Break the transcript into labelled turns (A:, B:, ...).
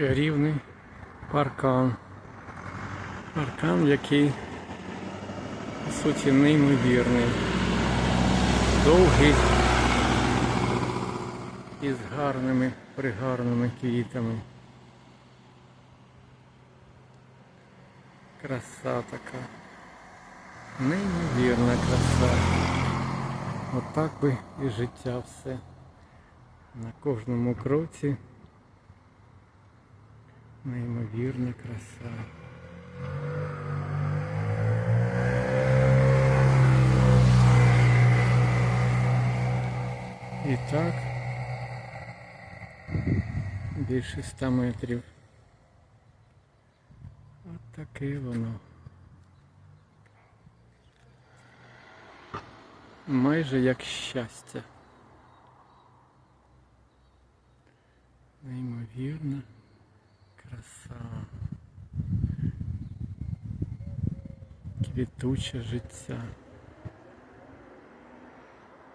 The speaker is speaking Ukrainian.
A: чарівний паркан. Паркан, який по суті неймовірний. Довгий із гарними, пригарними квітами. Краса така. Неймовірна краса. Отак би і життя все. На кожному кроці. Неймовірна краса. І так більше ста метрів. От таке воно. Майже як щастя. Неймовірна краса. Квітуче життя.